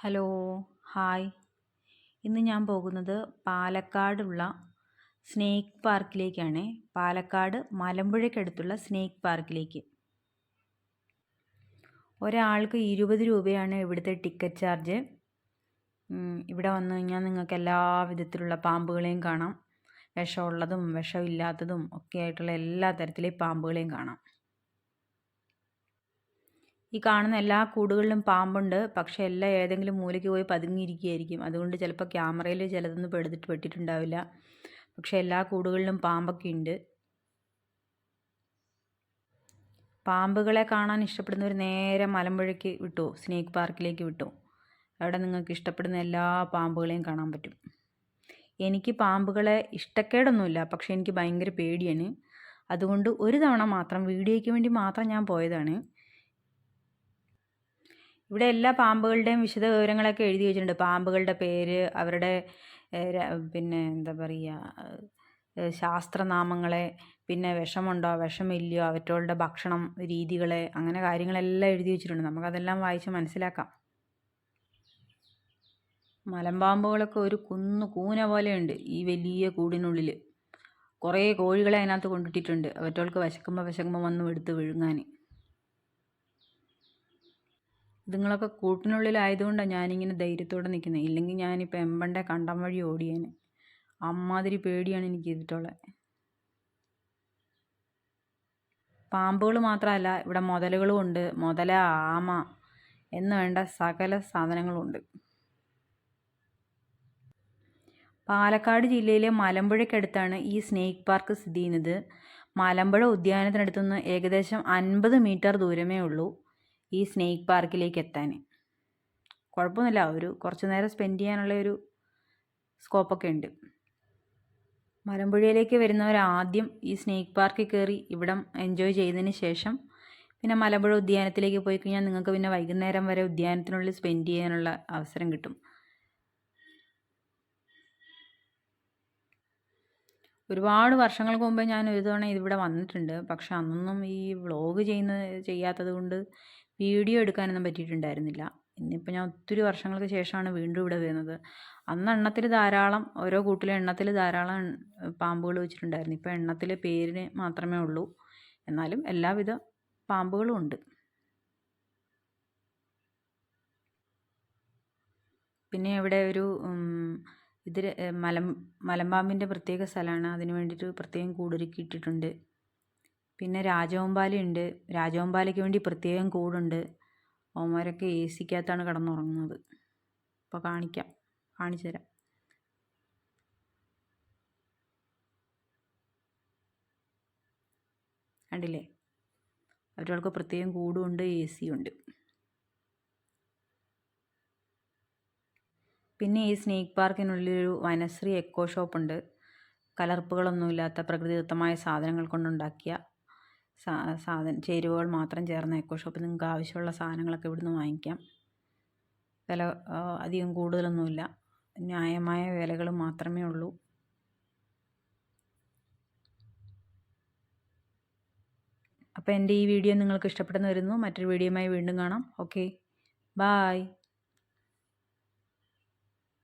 Hello hi. ഇന്ന് ഞാൻ പോകുന്നത് പാലക്കാടുള്ള സ്നേക്ക് പാർക്കിലേക്കാണ്. പാലക്കാട് മലമ്പുഴയ്ക്കടുത്തുള്ള സ്നേക്ക് പാർക്കിലേക്ക്. ഒരാൾക്ക് ഇരുപത് രൂപയാണ് ഇവിടുത്തെ ടിക്കറ്റ് ചാർജ്. ഇവിടെ വന്നു കഴിഞ്ഞാൽ നിങ്ങൾക്ക് എല്ലാ വിധത്തിലുള്ള പാമ്പുകളെയും കാണാം. വിഷമുള്ളതും വിഷമില്ലാത്തതും ഒക്കെ ആയിട്ടുള്ള എല്ലാ തരത്തിലെയും പാമ്പുകളെയും കാണാം. ഈ കാണുന്ന എല്ലാ കൂടുകളിലും പാമ്പുണ്ട്. പക്ഷേ എല്ലാം ഏതെങ്കിലും മൂലയ്ക്ക് പോയി പതുങ്ങിയിരിക്കുകയായിരിക്കും. അതുകൊണ്ട് ചിലപ്പോൾ ക്യാമറയിൽ ചിലതൊന്നും പെടുത്തിട്ട് പെട്ടിട്ടുണ്ടാവില്ല. പക്ഷേ എല്ലാ കൂടുകളിലും പാമ്പൊക്കെ ഉണ്ട്. പാമ്പുകളെ കാണാൻ ഇഷ്ടപ്പെടുന്നവർ നേരെ മലമ്പുഴയ്ക്ക് വിട്ടു. സ്നേക്ക് പാർക്കിലേക്ക് വിട്ടു. അവിടെ നിങ്ങൾക്ക് ഇഷ്ടപ്പെടുന്ന എല്ലാ പാമ്പുകളെയും കാണാൻ പറ്റും. എനിക്ക് പാമ്പുകളെ ഇഷ്ടക്കേടൊന്നുമില്ല. പക്ഷേ എനിക്ക് ഭയങ്കര പേടിയാണ്. അതുകൊണ്ട് ഒരു തവണ മാത്രം വീഡിയോയ്ക്ക് വേണ്ടി മാത്രം ഞാൻ പോയതാണ്. ഇവിടെ എല്ലാ പാമ്പുകളുടെയും വിശദ വിവരങ്ങളൊക്കെ എഴുതി വെച്ചിട്ടുണ്ട്. പാമ്പുകളുടെ പേര് അവരുടെ പിന്നെ എന്താ പറയുക ശാസ്ത്രനാമങ്ങളെ പിന്നെ വിഷമുണ്ടോ വിഷമില്ലയോ അവറ്റോളുടെ ഭക്ഷണം രീതികളെ അങ്ങനെ കാര്യങ്ങളെല്ലാം എഴുതി വെച്ചിട്ടുണ്ട്. നമുക്കതെല്ലാം വായിച്ച് മനസ്സിലാക്കാം. മലമ്പാമ്പുകളൊക്കെ ഒരു കുന്നു കൂന പോലെയുണ്ട് ഈ വലിയ കൂടിനുള്ളിൽ കുറേ കോഴികളെ അതിനകത്ത് കൊണ്ടിട്ടിട്ടുണ്ട്. അവറ്റോൾക്ക് വിശക്കുമ്പോൾ വിശക്കുമ്പോൾ വന്നു എടുത്ത് വിഴുങ്ങാൻ ഇതുങ്ങളൊക്കെ കൂട്ടിനുള്ളിലായതുകൊണ്ടാണ് ഞാനിങ്ങനെ ധൈര്യത്തോടെ നിൽക്കുന്നത് ഇല്ലെങ്കിൽ ഞാനിപ്പോൾ എമ്പണ്ടേ കണ്ടം വഴി ഓടിയേനെ. അമ്മാതിരി പേടിയാണ് എനിക്ക് ചെയ്തിട്ടുള്ളത് പാമ്പുകൾ മാത്രമല്ല ഇവിടെ മുതലുകളും ഉണ്ട്. മുതല ആമ എന്ന് വേണ്ട സകല സാധനങ്ങളും ഉണ്ട്. പാലക്കാട് ജില്ലയിലെ മലമ്പുഴയ്ക്കടുത്താണ് ഈ സ്നേക്ക് പാർക്ക് സ്ഥിതി ചെയ്യുന്നത്. മലമ്പുഴ ഉദ്യാനത്തിനടുത്തുനിന്ന് ഏകദേശം അൻപത് മീറ്റർ ദൂരമേ ഉള്ളൂ. ഈ സ്നേക്ക് പാർക്കിലേക്ക് എത്താൻ. കുഴപ്പമൊന്നുമില്ല. ഒരു കുറച്ച് നേരം സ്പെൻഡ് ചെയ്യാനുള്ള ഒരു സ്കോപ്പൊക്കെ ഉണ്ട്. മലമ്പുഴയിലേക്ക് വരുന്നവർ ആദ്യം ഈ സ്നേക്ക് പാർക്കിൽ കയറി ഇവിടം എൻജോയ് ചെയ്തതിന് ശേഷം പിന്നെ മലമ്പുഴ ഉദ്യാനത്തിലേക്ക് പോയി കഴിഞ്ഞാൽ നിങ്ങൾക്ക് പിന്നെ വൈകുന്നേരം വരെ ഉദ്യാനത്തിനുള്ളിൽ സ്പെൻഡ് ചെയ്യാനുള്ള അവസരം കിട്ടും. ഒരുപാട് വർഷങ്ങൾക്ക് മുമ്പേ ഞാൻ ഒരു തവണ ഇതിവിടെ വന്നിട്ടുണ്ട്. പക്ഷെ അന്നൊന്നും ഈ വ്ളോഗ് ചെയ്യുന്ന ചെയ്യാത്തത് കൊണ്ട് വീഡിയോ എടുക്കാനൊന്നും പറ്റിയിട്ടുണ്ടായിരുന്നില്ല. ഇന്നിപ്പോൾ ഞാൻ ഒത്തിരി വർഷങ്ങൾക്ക് ശേഷമാണ് വീണ്ടും ഇവിടെ വരുന്നത്. അന്ന് എണ്ണത്തിൽ ധാരാളം ഓരോ കൂട്ടിലെ എണ്ണത്തിൽ ധാരാളം പാമ്പുകൾ വെച്ചിട്ടുണ്ടായിരുന്നു. ഇപ്പോൾ എണ്ണത്തിൽ പേരിന് മാത്രമേ ഉള്ളൂ. എന്നാലും എല്ലാവിധ പാമ്പുകളും ഉണ്ട്. പിന്നെ ഇവിടെ ഒരു ഇതിൽ മലം മലമ്പാമ്പിന്റെ പ്രത്യേക സ്ഥലമാണ്. അതിന് വേണ്ടിയിട്ട് പ്രത്യേകം കൂടൊരുക്കി ഇട്ടിട്ടുണ്ട്. പിന്നെ രാജവമ്പാലയുണ്ട്. രാജവമ്പാലയ്ക്ക് വേണ്ടി പ്രത്യേകം കൂടുണ്ട്. അവന്മാരൊക്കെ എ സിക്കകത്താണ് കിടന്നുറങ്ങുന്നത്. അപ്പോൾ കാണിക്കാം. കാണിച്ചു തരാം. കണ്ടില്ലേ? അവർക്ക് പ്രത്യേകം കൂടുമുണ്ട് എ ഉണ്ട് പിന്നെ ഈ സ്നേക്ക് പാർക്കിനുള്ളിലൊരു വനശ്രീ എക്കോ ഷോപ്പുണ്ട്. കലർപ്പുകളൊന്നുമില്ലാത്ത പ്രകൃതിദത്തമായ സാധനങ്ങൾ കൊണ്ടുണ്ടാക്കിയ സാധന ചേരുവകൾ മാത്രം ചേർന്ന എക്കോ ഷോപ്പിൽ നിങ്ങൾക്ക് ആവശ്യമുള്ള സാധനങ്ങളൊക്കെ ഇവിടുന്ന് വാങ്ങിക്കാം. വില അധികം കൂടുതലൊന്നുമില്ല. ന്യായമായ വിലകൾ മാത്രമേ ഉള്ളൂ. അപ്പോൾ എന്റെ ഈ വീഡിയോ നിങ്ങൾക്ക് ഇഷ്ടപ്പെടുന്നു വരുന്നു. മറ്റൊരു വീഡിയോയുമായി വീണ്ടും കാണാം. ഓക്കെ. ബായ്.